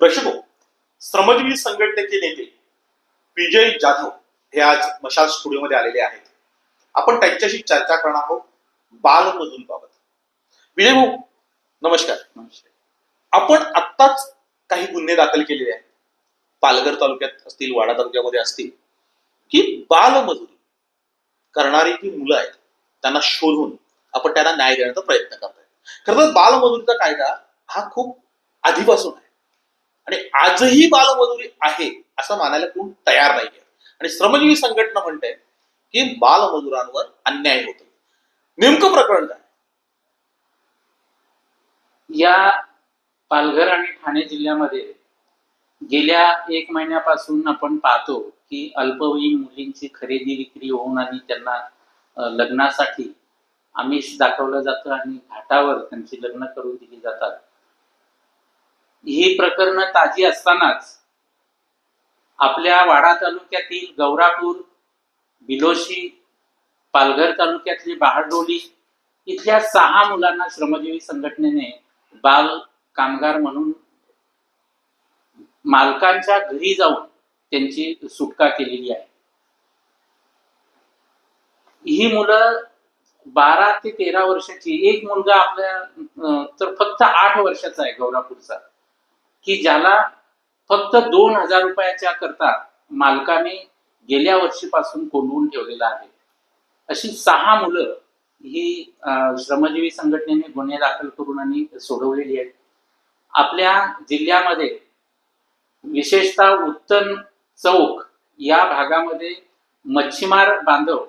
प्रश्नो श्रमजीवी संघटनेचे नेते विजय जाधव हे आज मशाल स्टुडिओमध्ये आलेले आहेत. आपण त्यांच्याशी चर्चा करणार आहोत बालमजुरीबाबत विजय भाऊ नमस्कार. आपण आत्ताच काही गुन्हे दाखल केलेले आहेत. पालघर तालुक्यात असतील वाडा तालुक्यामध्ये असतील की बालमजुरी करणारी जी मुलं आहेत त्यांना शोधून आपण त्यांना न्याय देण्याचा प्रयत्न करतोय खरं तर बालमजुरीचा कायदा हा खूप आधीपासून आहे. आणि आजही बालमजुरी आहे असं मानायला कोण तयार नाहीये. आणि श्रमजीवी संघटना म्हणते की बालमजुरांवर अन्याय होतो. नेमकं प्रकरण काय? या पालघर आणि ठाणे जिल्ह्यामध्ये गेल्या एक महिन्यापासून आपण पाहतो की अल्पवयीन मुलींची खरेदी विक्री होऊन आणि त्यांना लग्नासाठी आमिष दाखवलं जातं आणि घाटावर त्यांची लग्न करून दिली जातात. ही प्रकरण ताजी असतानाच आपल्या वाडा तालुक्यातील गौरापूर बिलोशी पालघर तालुक्यातली बहाडोली इथल्या सहा मुलांना श्रमजीवी संघटनेने बाल कामगार म्हणून मालकांच्या घरी जाऊन त्यांची सुटका केलेली आहे. ही मुलं बारा ते तेरा वर्षाची एक मुलगा आपल्या तर फक्त आठ वर्षाचा आहे गौरापूरचा. की ज्याला फक्त दोन हजार रुपयाच्या करता मालकाने गेल्या वर्षीपासून कोंडवून ठेवलेला आहे. अशी सहा मुलं ही श्रमजीवी संघटनेने गुन्हे दाखल करून आणि सोडवलेली आहेत. आपल्या जिल्ह्यामध्ये विशेषतः उत्तन चौक या भागामध्ये मच्छीमार बांधव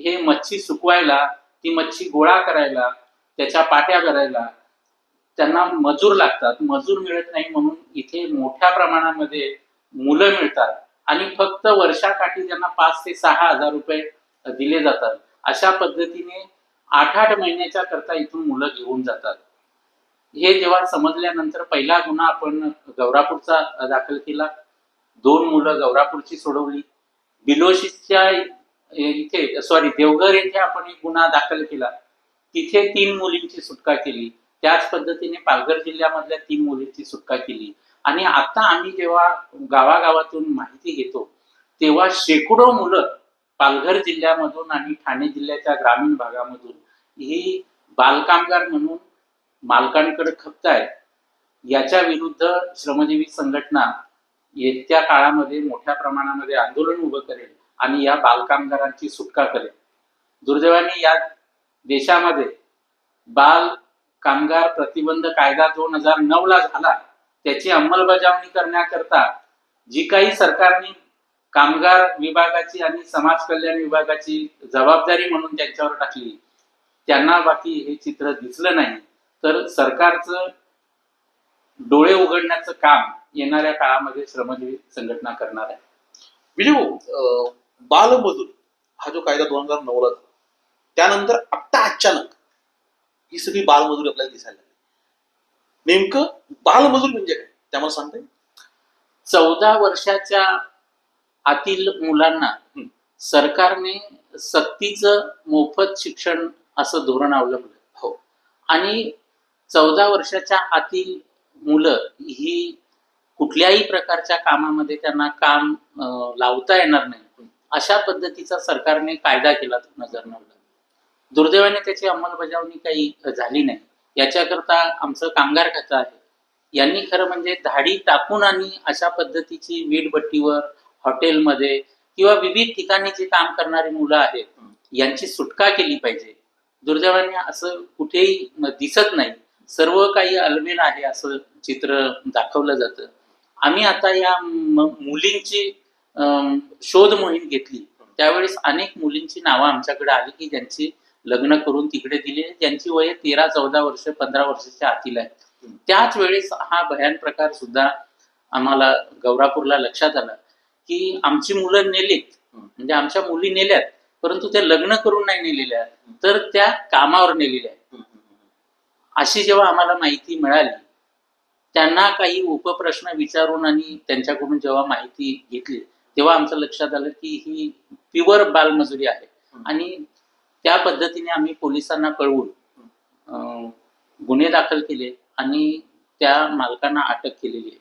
हे मच्छी सुकवायला ती मच्छी गोळा करायला त्याच्या पाट्या करायला त्यांना मजूर लागतात मजूर मिळत नाही म्हणून इथे मोठ्या प्रमाणामध्ये मुलं मिळतात आणि फक्त वर्षाकाठी त्यांना पाच ते सहा हजार रुपये दिले जातात. अशा पद्धतीने आठ आठ महिन्याच्या करता इथून मुलं घेऊन जातात. हे जेव्हा समजल्यानंतर पहिला गुन्हा आपण गौरापूरचा दाखल केला. दोन मुलं गौरापूरची सोडवली. बिलोशीच्या इथे सॉरी देवघर येथे आपण एक गुन्हा दाखल केला. तिथे तीन मुलींची सुटका केली. त्याच पद्धतीने पालघर जिल्ह्यामधल्या तीन मुलींची सुटका केली. आणि आता आम्ही जेव्हा गावागावातून माहिती घेतो तेव्हा शेकडो मुलं पालघर जिल्ह्यामधून आणि ठाणे जिल्ह्याच्या ग्रामीण भागामधून ही बालकामगार म्हणून मालकांकडे खपतायत. याच्या विरुद्ध श्रमजीवी संघटना येत्या काळामध्ये मोठ्या प्रमाणामध्ये आंदोलन उभं करेल आणि या बालकामगारांची सुटका करेल. दुर्दैवाने या देशामध्ये बाल कामगार प्रतिबंध कायदा दोन हजार नऊ ला झाला. त्याची अंमलबजावणी करण्याकरता जी काही सरकारने कामगार विभागाची आणि समाज कल्याण विभागाची जबाबदारी म्हणून त्यांच्यावर टाकली त्यांना बाकी हे चित्र दिसलं नाही. तर सरकारचं डोळे उघडण्याचं काम येणाऱ्या काळामध्ये श्रमजीवी संघटना करणार आहे. विजय बालमजूर हा जो कायदा दोन हजार नऊला झाला त्यानंतर आत्ता अचानक ही सगळी बालमजुरी आपल्याला दिसायला लागली. नेमकं बालमजुरी म्हणजे काय? त्यामुळे सांगते चौदा वर्षाच्या आतील मुलांना. सरकारने सक्तीचं मोफत शिक्षण असं धोरण अवलंबलं. हो. आणि चौदा वर्षाच्या आतील मुलं ही कुठल्याही प्रकारच्या कामामध्ये त्यांना काम लावता येणार नाही. अशा पद्धतीचा सरकारने कायदा केला हजार नऊला दुर्दैवाने त्याची अंमलबजावणी काही झाली नाही. याच्याकरता आमचं कामगार खातं आहे. यांनी खरं म्हणजे धाडी टाकून आणि अशा पद्धतीची वीटभट्टीवर हॉटेलमध्ये किंवा विविध ठिकाणी जे काम करणारी मुलं आहेत यांची सुटका केली पाहिजे. दुर्दैवाने असं कुठेही दिसत नाही. सर्व काही अलबेल आहे असं चित्र दाखवलं जातं. आम्ही आता या मुलींची शोध मोहीम घेतली. त्यावेळेस अनेक मुलींची नावं आमच्याकडे आली की ज्यांची लग्न करून तिकडे दिले. ज्यांची वय तेरा चौदा वर्ष पंधरा वर्षाच्या आतील आहे. त्याच वेळेस हा भयान प्रकार सुद्धा आम्हाला गौरापूरला लक्षात आला की आमची मुलं नेलीत. म्हणजे आमच्या मुली नेल्यात परंतु त्या लग्न करून नाही नेलेल्या. तर त्या कामावर नेलेल्या आहेत. अशी जेव्हा आम्हाला माहिती मिळाली त्यांना काही उपप्रश्न विचारून आणि त्यांच्याकडून जेव्हा माहिती घेतली तेव्हा आमचं लक्षात आलं की ही प्युअर बालमजुरी आहे. आणि त्या पद्धतीने आम्ही पोलिसांना कळवून अं, गुन्हे दाखल केले आणि त्या मालकांना अटक केलेली आहे.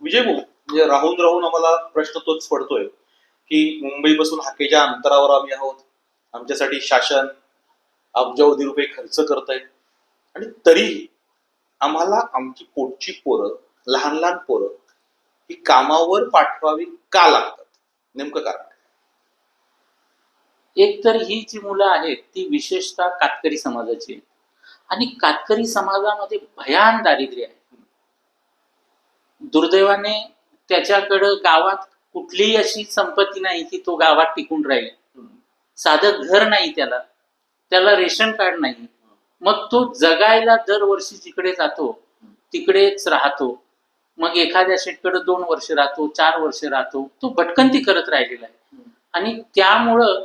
विजय भाऊ म्हणजे राहून राहून आम्हाला प्रश्न तोच पडतोय की मुंबईपासून हाकेच्या अंतरावर आम्ही आहोत आमच्यासाठी शासन अब्जावधी रुपये खर्च करत आहे आणि तरीही आम्हाला आमची पोटची पोरं लहान लहान पोरं ही कामावर पाठवावी का लागतात? नेमकं कारण एकतर एक तर ही जी मुलं आहेत ती विशेषतः कातकरी समाजाची आहेत. आणि कातकरी समाजामध्ये भयान दारिद्र्य आहे. दुर्दैवाने त्याच्याकडं गावात कुठलीही अशी संपत्ती नाही की तो गावात टिकून राहील. साधं घर नाही त्याला. त्याला रेशन कार्ड नाही. मग तो जगायला दरवर्षी जिकडे जातो तिकडेच राहतो. मग एखाद्या शेतकडे दोन वर्ष राहतो चार वर्ष राहतो. तो भटकंती करत राहिलेला आहे. आणि त्यामुळं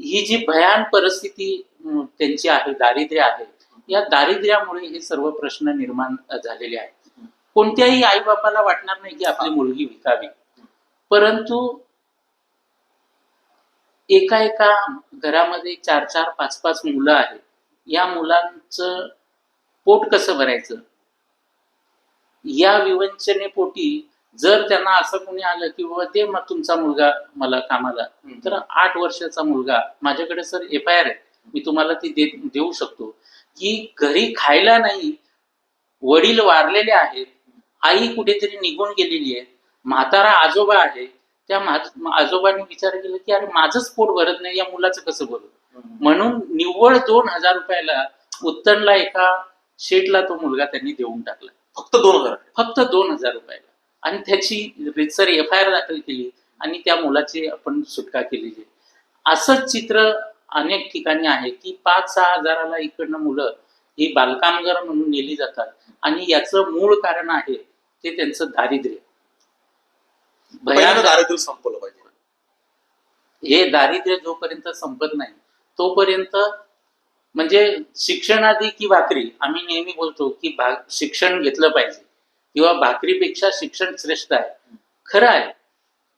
ही जी भयान परिस्थिती त्यांची आहे दारिद्र्य आहे या दारिद्र्यामुळे हे सर्व प्रश्न निर्माण झालेले आहेत. कोणत्याही आई बापाला वाटणार नाही की आपली मुलगी विकावी. परंतु एका एका घरामध्ये चार चार पाच पाच मुलं आहेत. या मुलांचं पोट कसं भरायचं? या विवंचनेपोटी जर त्यांना असं कोणी आलं की बाबा दे मग तुमचा मुलगा मला कामाला. तर आठ वर्षाचा मुलगा माझ्याकडे सर एफ आय आर आहे. मी तुम्हाला ती दे देऊ शकतो. की घरी खायला नाही वडील वारलेले आहेत आई कुठेतरी निघून गेलेली आहे म्हातारा आजोबा आहे. त्या आजोबांनी विचार केला की अरे माझंच पोट भरत नाही या मुलाचं कसं भरू? म्हणून निव्वळ दोन हजार रुपयाला उत्तनला एका शेटला तो मुलगा त्यांनी देऊन टाकला. फक्त दोन हजार. फक्त दोन हजार रुपयाला. आणि त्याची रितसर एफ आय आर दाखल केली आणि त्या मुलाची आपण सुटका केलेली आहे. असंच चित्र अनेक ठिकाणी आहे की पाच सहा हजाराला इकडनं मुलं ही बालकामगार म्हणून नेली जातात आणि याचं मूळ कारण आहे ते त्यांचं दारिद्र्य. दारिद्र्य संपवलं पाहिजे. हे दारिद्र्य जोपर्यंत संपत नाही तोपर्यंत म्हणजे शिक्षणाआधी की भाकरी आम्ही नेहमी बोलतो की शिक्षण घेतलं पाहिजे. किंवा भाकरीपेक्षा शिक्षण श्रेष्ठ आहे. खरं आहे.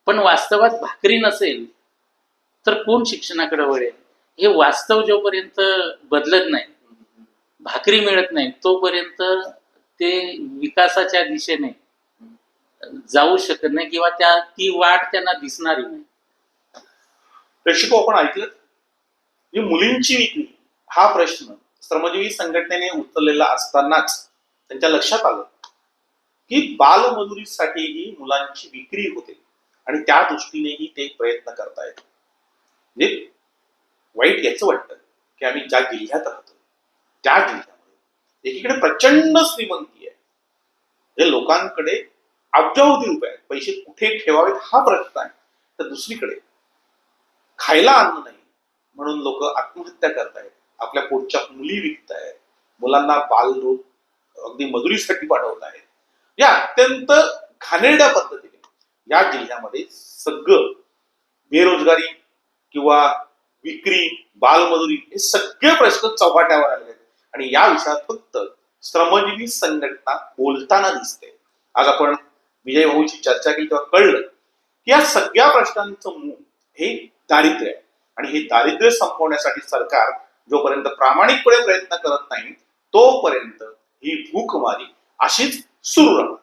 पण वास्तवात भाकरी नसेल तर कोण शिक्षणाकडे वळेल? हे वास्तव जोपर्यंत बदलत नाही भाकरी मिळत नाही तोपर्यंत ते विकासाच्या दिशेने जाऊ शकत नाही किंवा त्या ती वाट त्यांना दिसणारी नाही. प्रेक्षक हो, आपण ऐकलं? म्हणजे मुलींची विक्री हा प्रश्न श्रमजीवी संघटनेने उचललेला असतानाच त्यांच्या लक्षात आलं. की बालमजुरीसाठीही मुलांची विक्री होते. आणि त्या दृष्टीनेही ते प्रयत्न करतायत म्हणजे वाईट याचं वाटतं की आम्ही ज्या जिल्ह्यात राहतो त्या जिल्ह्यामध्ये एकीकडे प्रचंड श्रीमंती आहे जे म्हणजे लोकांकडे अब्जावधी रुपये आहेत. पैसे कुठे ठेवावेत हा प्रश्न आहे. तर दुसरीकडे खायला अन्न नाही म्हणून लोक आत्महत्या करतायत. आपल्या पोटच्या मुली विकतायत. मुलांना बालरोग अगदी मजुरीसाठी पाठवत आहेत या अत्यंत घाणेरड्या पद्धतीने या जिल्ह्यामध्ये सगळं बेरोजगारी किंवा विक्री बालमजुरी हे सगळे प्रश्न चौपाट्यावर आले आहेत. आणि या विषयात फक्त श्रमजीवी संघटना बोलताना दिसते. आज आपण विजय भाऊची चर्चा केली तेव्हा कळलं की या सगळ्या प्रश्नांचं मूळ हे दारिद्र्य आहे. आणि हे दारिद्र्य संपवण्यासाठी सरकार जोपर्यंत प्रामाणिकपणे प्रयत्न करत नाही तोपर्यंत ही भूकमारी अशीच सुरू राहणार